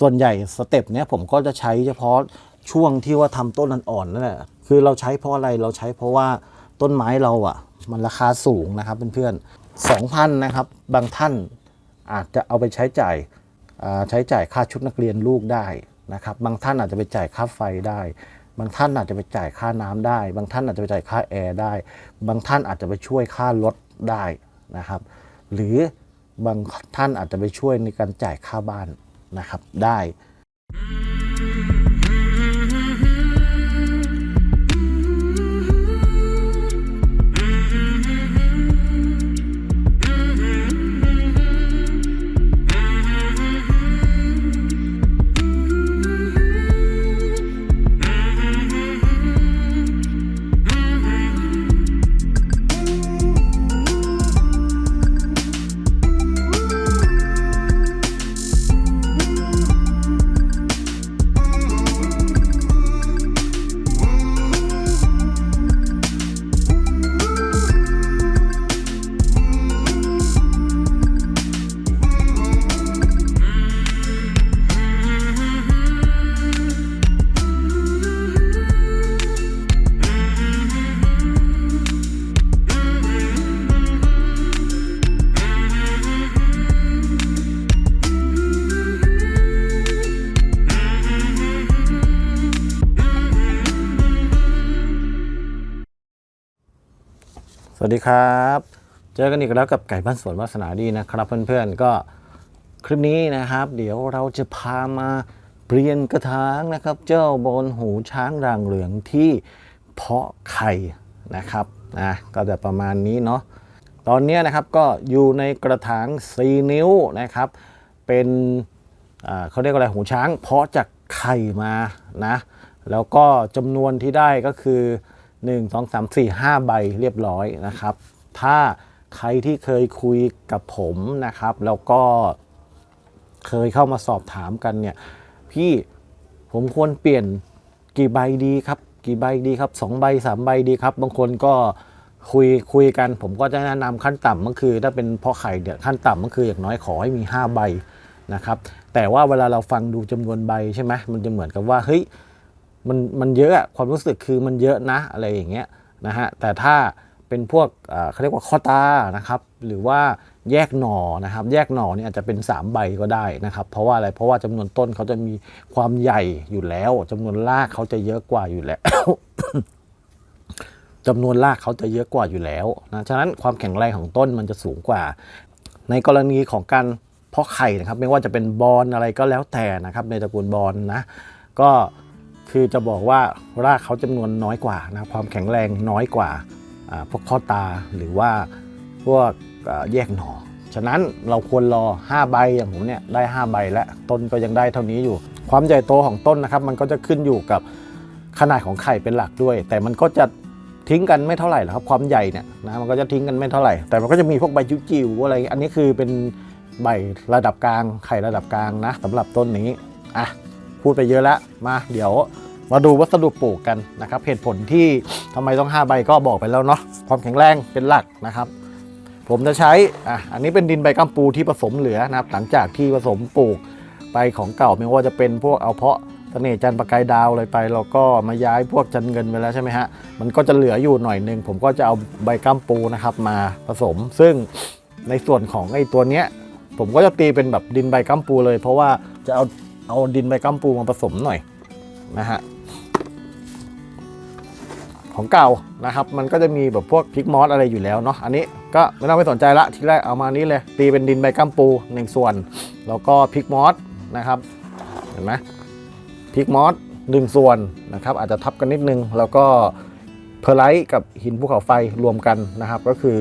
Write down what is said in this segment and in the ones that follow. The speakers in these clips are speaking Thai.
ส่วนใหญ่สเต็ปเนี้ยผมก็จะใช้เฉพาะช่วงที่ว่าทำต้นอ่อนๆนั่นแหละคือเราใช้เพราะอะไรเราใช้เพราะว่าต้นไม้เราอะ มันราคาสูงนะครับเพื่อนๆสองพันนะครับ บางท่านอาจจะเอาไปใช้จ่ายใช้จ่ายค่าชุดนักเรียนลูกได้นะครับ บางท่านอาจจะไปจ่ายค่าไฟได้ บางท่านอาจจะไปจ่ายค่าน้ำได้ บางท่านอาจจะไปจ่ายค่าแอร์ได้ บางท่านอาจจะไปช่วยค่ารถได้นะครับ หรือบางท่านอาจจะไปช่วยในการจ่ายค่าบ้าน นะครับได้ สวัสดีครับ เจอกันอีกแล้วกับไก่บ้านสวนวาสนาดีนะครับ เพื่อนๆก็คลิปนี้นะครับ เดี๋ยวเราจะพามาเปลี่ยนกระถางนะครับ เจ้าบนหูช้างรางเหลืองที่เพาะไข่นะครับนะก็จะประมาณนี้เนาะตอนนี้นะครับก็อยู่ในกระถาง 4 นิ้วนะครับ เป็นอ่าเขาเรียกว่าอะไรหูช้างเพาะจากไข่มานะแล้วก็จำนวนที่ได้ก็คือ 1 2 3 4 5 ใบเรียบร้อยนะครับ ถ้าใครที่เคยคุยกับผมนะครับ แล้วก็เคยเข้ามาสอบถามกันเนี่ย พี่ผมควรเปลี่ยนกี่ใบดีครับ กี่ใบดีครับสองใบสามใบดีครับ บางคนก็คุยคุยกัน ผมก็จะแนะนำขั้นต่ำก็คือ ถ้าเป็นเพาะไข่เนี่ยขั้นต่ำก็คืออย่างน้อยขอให้มี 5 ใบนะครับ แต่ว่าเวลาเราฟังดูจำนวนใบใช่ไหมมันจะเหมือนกับว่าเฮ้ย มันมันเยอะอะความรู้สึกคือมันเยอะนะอะไรอย่างเงี้ยนะฮะแต่ถ้าเป็นพวกเอ่อเขาเรียกว่าข้อตานะครับหรือว่าแยกหน่อนะครับ แยกหน่อเนี่ยอาจจะเป็น 3 ใบก็ได้นะครับ เพราะว่าอะไรเพราะว่าจำนวนต้นเขาจะมีความใหญ่อยู่แล้วจำนวนรากเขาจะเยอะกว่าอยู่แล้วจำนวนรากเขาจะเยอะกว่าอยู่แล้วนะฉะนั้นความแข็งแรงของต้นมันจะสูงกว่า ในกรณีของการเพาะไข่นะครับ ไม่ว่าจะเป็นบอลอะไรก็แล้วแต่นะครับ ในตระกูลบอลนะ ก็ คือจะบอกว่ารากเขาจำนวนน้อยกว่านะความแข็งแรงน้อยกว่าพวกข้อตาหรือว่าพวกแยกหน่อ ฉะนั้นเราควรรอ 5 ใบอย่างผมเนี่ยได้ 5 ใบแล้วต้นก็ยังได้เท่านี้อยู่ ความใหญ่โตของต้นนะครับ มันก็จะขึ้นอยู่กับขนาดของไข่เป็นหลักด้วย แต่มันก็จะทิ้งกันไม่เท่าไหร่หรอกครับความใหญ่เนี่ยนะมันก็จะทิ้งกันไม่เท่าไหร่ แต่มันก็จะมีพวกใบจิ๋วอะไรอันนี้คือเป็นใบระดับกลางไข่ระดับกลางนะสำหรับต้นนี้อะ พูดไปเยอะแล้วมาเดี๋ยวมาดูวัสดุปลูกกันนะครับเหตุผลที่ทำไมต้อง 5 ใบก็บอกไปแล้วเนาะความแข็งแรงเป็นหลักนะครับ ผมจะใช้อะอันนี้เป็นดินใบกัมปูที่ผสมเหลือนะครับ หลังจากที่ผสมปลูกไปของเก่าไม่ว่าจะเป็นพวกเอาเพาะเสน่ห์จันประกายดาวอะไรไปเราก็มาย้ายพวกจันเงินไปแล้วใช่ไหมฮะมันก็จะเหลืออยู่หน่อยหนึงผมก็จะเอาใบกัมปูนะครับมาผสม ซึ่งในส่วนของไอ้ตัวเนี้ยผมก็จะตีเป็นแบบดินใบกัมปูเลย เพราะว่าจะเอา เอาดินใบกัมปูมาผสมหน่อยนะฮะของเก่านะครับ มันก็จะมีแบบพวกพริกมอสอะไรอยู่แล้วเนาะอันนี้ก็ไม่ต้องไปสนใจละทีแรกเอามานี้เลย ตีเป็นดินใบกัมปูหนึ่งส่วน แล้วก็พริกมอสนะครับเห็นไหมพริกมอสหนึ่งส่วนนะครับ อาจจะทับกันนิดนึง แล้วก็เพอร์ไลท์กับหินภูเขาไฟรวมกันนะครับ ก็คือ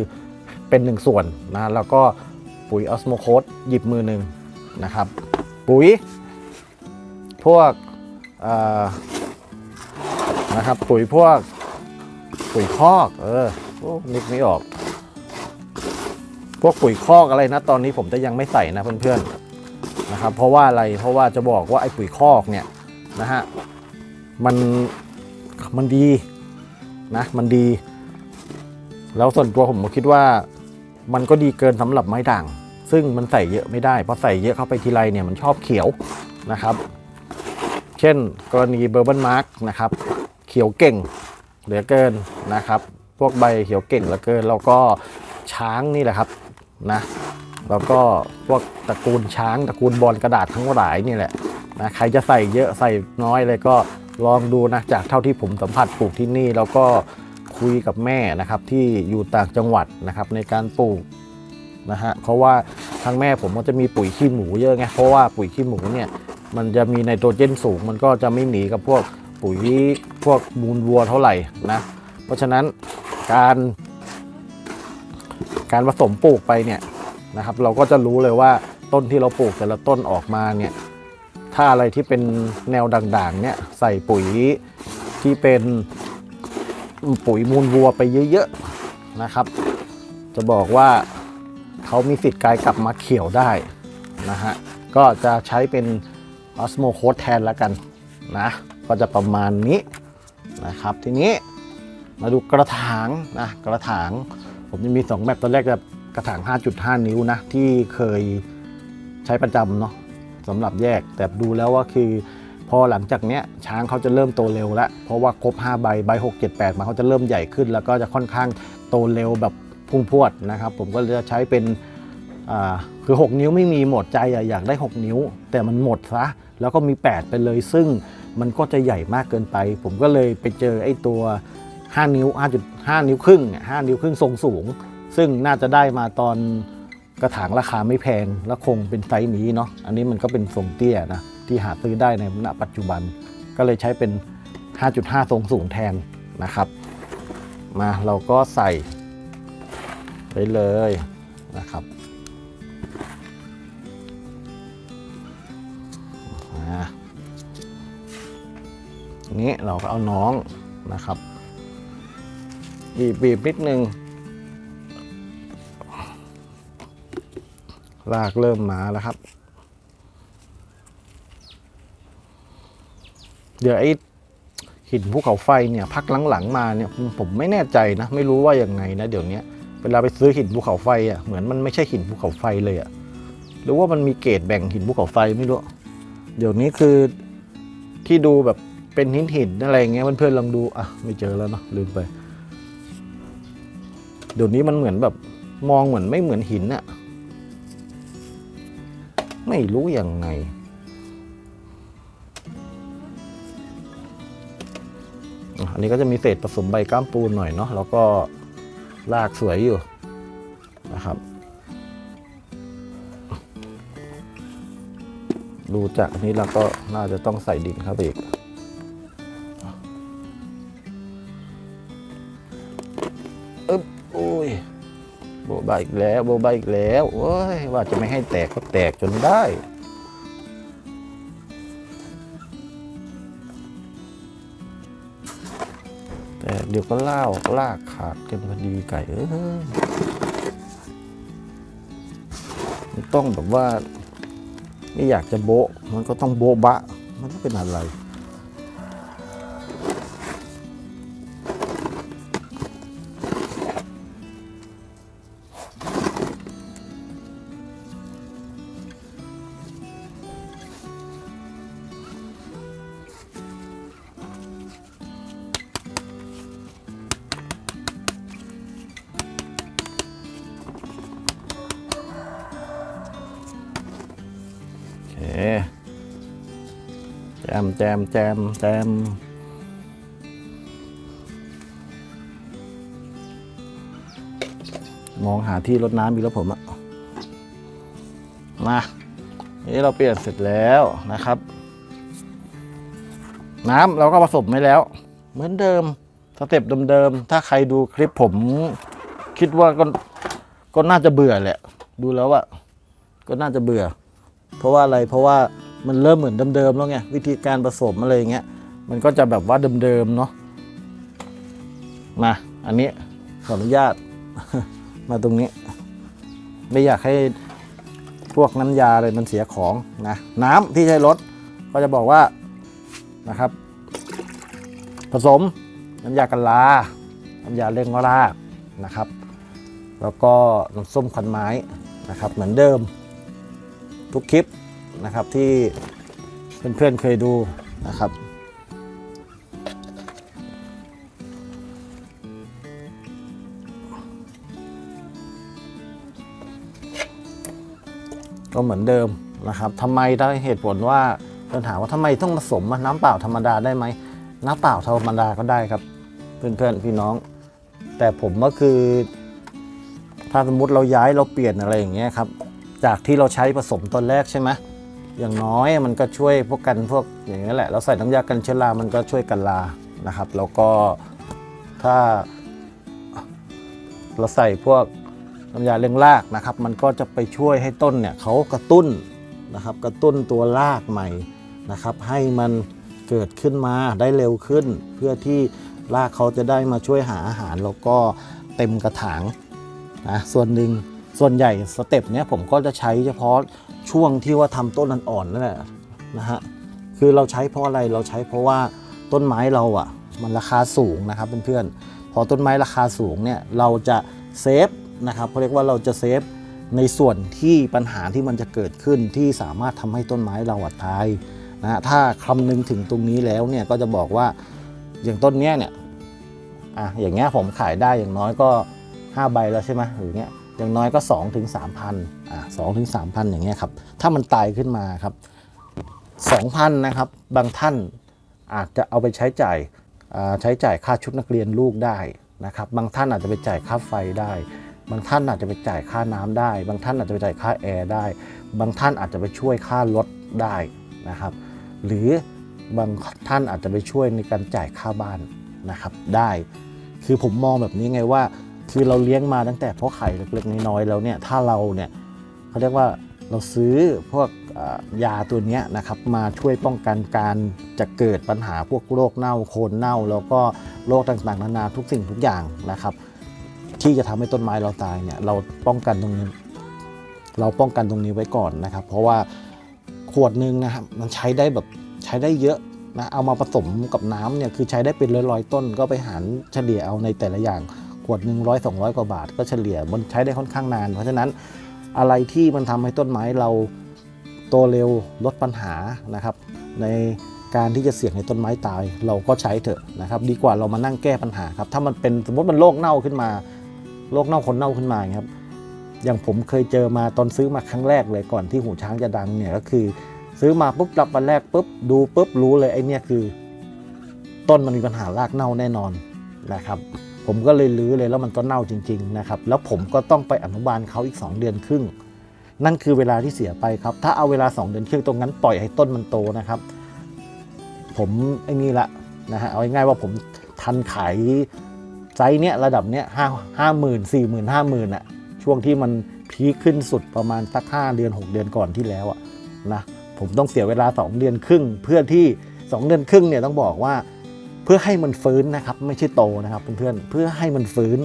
เป็นหนึ่งส่วนนะแล้วก็ปุ๋ยออสโมโคสหยิบมือหนึ่งนะครับ ปุ๋ย พวกนะครับปุ๋ยพวกปุ๋ยคอกเออโอ้นึกไม่ออก พวกปุ๋ยคอกอะไรนะตอนนี้ผมจะยังไม่ใส่นะเพื่อนๆนะครับ เพราะว่าอะไรเพราะว่าจะบอกว่าไอ้ปุ๋ยคอกเนี่ยนะฮะมันมันดีนะมันดี แล้วส่วนตัวผมคิดว่ามันก็ดีเกินสำหรับไม้ด่าง ซึ่งมันใส่เยอะไม่ได้เพราะใส่เยอะเข้าไปทีไรเนี่ยมันชอบเขียวนะครับ เช่น กรณีเบอร์เบิลมาร์กนะครับเขียวเก่งเหลือเกินนะครับ พวกใบเขียวเก่งเหลือเกิน แล้วก็ช้างนี่แหละครับนะแล้วก็พวกตระกูลช้างตระกูลบอลกระดาษทั้งหลายนี่แหละนะใครจะใส่เยอะใส่น้อยเลยก็ลองดูนะจากเท่าที่ผมสัมผัสปลูกที่นี่ แล้วก็คุยกับแม่นะครับที่อยู่ต่างจังหวัดนะครับในการปลูกนะฮะเพราะว่าทางแม่ผมก็จะมีปุ๋ยขี้หมูเยอะไงเพราะว่าปุ๋ยขี้หมูเนี่ย มันจะมีไนโตรเจนสูง มันก็จะไม่หนีกับพวกปุ๋ยพวกมูลวัวเท่าไหร่นะเพราะฉะนั้นการ การผสมปลูกไปเนี่ยนะครับ เราก็จะรู้เลยว่าต้นที่เราปลูกแต่ละต้นออกมาเนี่ยถ้าอะไรที่เป็นแนวด่างๆเนี่ยใส่ปุ๋ยที่เป็นปุ๋ยมูลวัวไปเยอะๆนะครับ จะบอกว่าเขามีสิทธิ์กลายกลับมาเขียวได้นะฮะก็จะใช้เป็น ออสโมโคสแทนแล้วกันนะ ก็จะประมาณนี้นะครับ ทีนี้มาดูกระถางนะกระถาง ผมจะมี 2 แบบตอนแรกจะกระถาง 5.5 นิ้วนะ ที่เคยใช้ประจำเนาะสำหรับแยก แต่ดูแล้วว่าคือพอหลังจากเนี้ยช้างเขาจะเริ่มโตเร็วแล้ว เพราะว่าครบ 5 ใบใบ 6 7 8 มาเขาจะเริ่มใหญ่ขึ้น แล้วก็จะค่อนข้างโตเร็วแบบพุ่งพรวดนะครับ ผมก็จะใช้เป็นอ่า คือ 6 นิ้วไม่มีหมดใจอยากได้ 6 นิ้ว แต่มันหมดซะแล้วก็มี 8 ไปเลย ซึ่งมันก็จะใหญ่มากเกินไป ผมก็เลยไปเจอไอ้ตัว 5 นิ้ว 5.5 นิ้วครึ่ง5นิ้วครึ่งทรงสูง ซึ่งน่าจะได้มาตอนกระถางราคาไม่แพง และคงเป็นไซส์นี้เนาะอันนี้มันก็เป็นทรงเตี้ยนะที่หาซื้อได้ในณปัจจุบัน ก็เลยใช้เป็น 5.5 ทรงสูงแทนนะครับ มาเราก็ใส่ไปเลยนะครับ นี้เราก็เอาน้องนะครับบีบบีบนิดนึงลากเริ่มมาแล้วครับ เดี๋ยวไอ้หินภูเขาไฟเนี่ยพักหลังๆมาเนี่ยผมไม่แน่ใจนะ ไม่รู้ว่ายังไงนะ เดี๋ยวนี้เวลาไปซื้อหินภูเขาไฟอะเหมือนมันไม่ใช่หินภูเขาไฟเลยอะหรือว่ามันมีเกรดแบ่งหินภูเขาไฟไม่รู้ เดี๋ยวนี้คือที่ดูแบบ เป็นหินหินอะไรอย่างเงี้ยเพื่อนๆลองดูอะไม่เจอแล้วเนาะลืมไปเดี๋ยวนี้มันเหมือนแบบมองเหมือนไม่เหมือนหินอะไม่รู้ยังไง อันนี้ก็จะมีเศษผสมใบก้ามปูนหน่อยเนาะแล้วก็ลากสวยอยู่นะครับ ดูจากอันนี้เราก็น่าจะต้องใส่ดินเข้าไปอีก บาอีกแล้วโบบาอีกแล้วโอ้ยว่าจะไม่ให้แตกก็แตกจนได้ แต่เดี๋ยวก็เล่าลากขาดกันพอดีไก่เอ้ยมันต้องแบบว่า ไม่อยากจะโบะมันก็ต้องโบะบะ มันต้องเป็นอะไร มแจมแจมแจมมองหาที่รดน้ำอีกแล้วผมอะมานี่เราเปลี่ยนเสร็จแล้วนะครับ น้ำเราก็ผสมไว้แล้ว เหมือนเดิมสเต็ปเดิมๆถ้าใครดูคลิปผม คิดว่าก็ก็น่าจะเบื่อแหละ ดูแล้วอะก็น่าจะเบื่อ เพราะว่าอะไรเพราะว่า มันเริ่มเหมือนเดิมๆแล้วไงวิธีการผสมอะไรอย่างเงี้ยมันก็จะแบบว่าเดิมๆเนาะมาอันนี้ขออนุญาตมาตรงนี้ ไม่อยากให้พวกน้ำยาอะไรมันเสียของนะน้ำที่ใช้รถก็จะบอกว่านะครับ ผสมน้ำยากันลาน้ำยาเร่งรากนะครับ แล้วก็น้ำส้มขวัญไม้นะครับ เหมือนเดิมทุกคลิป นะครับที่เพื่อนๆเคยดูนะครับก็เหมือนเดิมนะครับทำไมได้เหตุผลว่าปัญหาว่าทำไมต้องผสมน้ำเปล่าธรรมดาได้ไหมน้ำเปล่าธรรมดาก็ได้ครับ เพื่อนๆพี่น้อง แต่ผมก็คือ ถ้าสมมติเราย้ายเราเปลี่ยนอะไรอย่างเงี้ยครับ จากที่เราใช้ผสมตอนแรกใช่ไหม อย่างน้อยมันก็ช่วยพวกกันพวกอย่างนี้แหละเราใส่น้ำยากันเชื้อรามันก็ช่วยกันลานะครับ แล้วก็ถ้าเราใส่พวกน้ำยาเลี้ยงรากนะครับ มันก็จะไปช่วยให้ต้นเนี่ยเขากระตุ้นนะครับ กระตุ้นตัวรากใหม่นะครับ ให้มันเกิดขึ้นมาได้เร็วขึ้น เพื่อที่รากเขาจะได้มาช่วยหาอาหาร แล้วก็เต็มกระถางนะส่วนหนึ่งส่วนใหญ่สเต็ปเนี้ยผมก็จะใช้เฉพาะ ช่วงที่ว่าทำต้นอ่อนๆนั่นแหละนะฮะคือเราใช้เพราะอะไรเราใช้เพราะว่าต้นไม้เราอะ มันราคาสูงนะครับเพื่อนๆพอต้นไม้ราคาสูงเนี่ยเราจะเซฟนะครับเขาเรียกว่าเราจะเซฟในส่วนที่ปัญหาที่มันจะเกิดขึ้นที่สามารถทำให้ต้นไม้เราอะตายนะฮะถ้าคำนึงถึงตรงนี้แล้วเนี่ยก็จะบอกว่าอย่างต้นเนี้ยเนี่ยอะอย่างเงี้ยผมขายได้อย่างน้อยก็5ใบแล้วใช่ไหมหรือเงี้ย อย่างน้อยก็2ถึง3พันอะสองถึงสามพันอย่างเงี้ยครับ ถ้ามันตายขึ้นมาครับ2,000นะครับ บางท่านอาจจะเอาไปใช้จ่ายใช้จ่ายค่าชุดนักเรียนลูกได้นะครับ บางท่านอาจจะไปจ่ายค่าไฟได้ บางท่านอาจจะไปจ่ายค่าน้ำได้ บางท่านอาจจะไปจ่ายค่าแอร์ได้ บางท่านอาจจะไปช่วยค่ารถได้นะครับ หรือบางท่านอาจจะไปช่วยในการจ่ายค่าบ้านนะครับได้ คือผมมองแบบนี้ไงว่า คือเราเลี้ยงมาตั้งแต่เพาะไข่เล็กๆน้อยๆแล้วเนี่ยถ้าเราเนี่ยเขาเรียกว่าเราซื้อพวกยาตัวนี้นะครับมาช่วยป้องกันการจะเกิดปัญหาพวกโรคเน่าโคนเน่า แล้วก็โรคต่างๆนานาทุกสิ่งทุกอย่างนะครับ ที่จะทำให้ต้นไม้เราตายเนี่ยเราป้องกันตรงนี้ เราป้องกันตรงนี้ไว้ก่อนนะครับ เพราะว่าขวดหนึ่งนะครับมันใช้ได้แบบใช้ได้เยอะนะเอามาผสมกับน้ำเนี่ยคือใช้ได้เป็นร้อยๆต้นก็ไปหารเฉลี่ยเอาในแต่ละอย่าง วดหนึ่งร้อยสองร้อยกว่าบาท ก็เฉลี่ยมันใช้ได้ค่อนข้างนาน เพราะฉะนั้นอะไรที่มันทำให้ต้นไม้เราโตเร็วลดปัญหานะครับ ในการที่จะเสี่ยงให้ต้นไม้ตาย เราก็ใช้เถอะนะครับ ดีกว่าเรามานั่งแก้ปัญหาครับถ้ามันเป็นสมมติมันโรคเน่าขึ้นมาโรคเน่าคนเน่าขึ้นมาอย่างเงี้ยครับอย่างผมเคยเจอมาตอนซื้อมาครั้งแรกเลยก่อนที่หูช้างจะดังเนี่ยก็คือ ซื้อมาปุ๊บรับวันแรกปุ๊บดูปุ๊บรู้เลยไอ้เนี่ยคือ ต้นมันมีปัญหารากเน่าแน่นอนนะครับ ผมก็เลยรื้อเลยแล้วมันก็เน่าจริง ๆ นะครับ แล้วผมก็ต้องไปอนุบาลเขาอีก 2 เดือนครึ่ง นั่นคือเวลาที่เสียไปครับ ถ้าเอาเวลา 2 เดือนครึ่งตรงนั้นปล่อยให้ต้นมันโตนะครับ ผมไอ้นี่ละนะฮะเอาง่ายๆว่าผมทันขายไซส์เนี้ยระดับเนี้ยห้าห้าหมื่นสี่หมื่นห้าหมื่นอะช่วงที่มันพีคขึ้นสุดประมาณสักห้าเดือน 6 เดือนก่อนที่แล้วอะนะผมต้องเสียเวลา 2 เดือนครึ่ง เพื่อที่ 2 เดือนครึ่งเนี่ยต้องบอกว่า เพื่อให้มันฟื้นนะครับไม่ใช่โตนะครับเพื่อนๆเพื่อให้มันฟื้น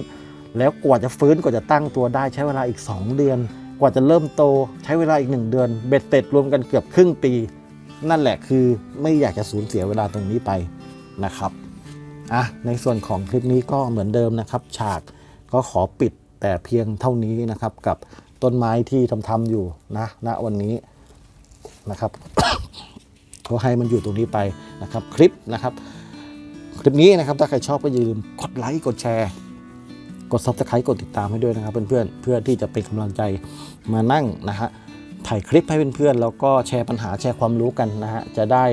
แล้วกว่าจะฟื้นกว่าจะตั้งตัวได้ใช้เวลาอีก 2 เดือน กว่าจะเริ่มโตใช้เวลาอีก 1 เดือน เบ็ดเสร็จรวมกันเกือบครึ่งปี นั่นแหละคือไม่อยากจะสูญเสียเวลาตรงนี้ไปนะครับอะในส่วนของคลิปนี้ก็เหมือนเดิมนะครับ ฉากก็ขอปิดแต่เพียงเท่านี้นะครับ กับต้นไม้ที่ทำทำๆอยู่นะณวันนี้นะครับก็ให้มันอยู่ตรงนี้ไปนะครับคลิปนะครับ คลิปนี้นะครับ ถ้าใครชอบก็อย่าลืมกดไลค์กดแชร์ กด subscribe กดติดตามให้ด้วยนะครับเพื่อนๆเพื่อที่จะเป็นกำลังใจมานั่งนะฮะถ่ายคลิปให้เพื่อนๆแล้วก็แชร์ปัญหาแชร์ความรู้กันนะฮะจะได้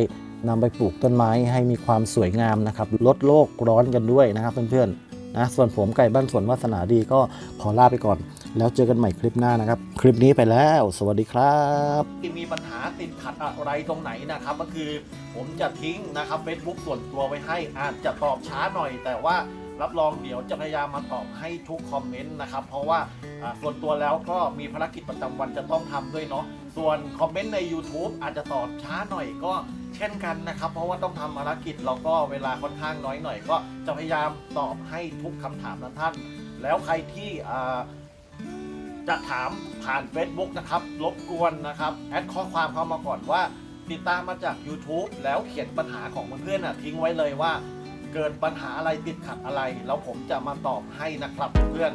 นำไปปลูกต้นไม้ให้มีความสวยงามนะครับลดโลกร้อนกันด้วยนะครับเพื่อนๆ นะส่วนผมไก่บ้านสวนวาสนาดีก็ขอลาไปก่อน แล้วเจอกันใหม่คลิปหน้านะครับ คลิปนี้ไปแล้ว สวัสดีครับมีปัญหาติดขัดอะไรตรงไหนนะครับ ก็คือผมจะทิ้งนะครับ Facebook ส่วนตัวไว้ให้อาจจะตอบช้าหน่อย แต่ว่ารับรองเดี๋ยวจะพยายามมาตอบให้ทุกคอมเมนต์นะครับ เพราะว่าอ่าส่วนตัวแล้วก็มีภารกิจประจำวันจะต้องทำด้วยเนาะ ส่วนคอมเมนต์ใน YouTube อาจจะตอบช้าหน่อยก็เช่นกันนะครับ เพราะว่าต้องทำภารกิจแล้วก็เวลาค่อนข้างน้อยหน่อย ก็จะพยายามตอบให้ทุกคำถามนะท่าน แล้วใครที่จะถามผ่าน Facebook นะครับ รบกวนนะครับแอดข้อความเข้ามาก่อนว่า ติดตามมาจาก YouTube แล้วเขียนปัญหาของเพื่อนๆนะทิ้งไว้เลยว่า เกิดปัญหาอะไรติดขัดอะไร แล้วผมจะมาตอบให้นะครับเพื่อน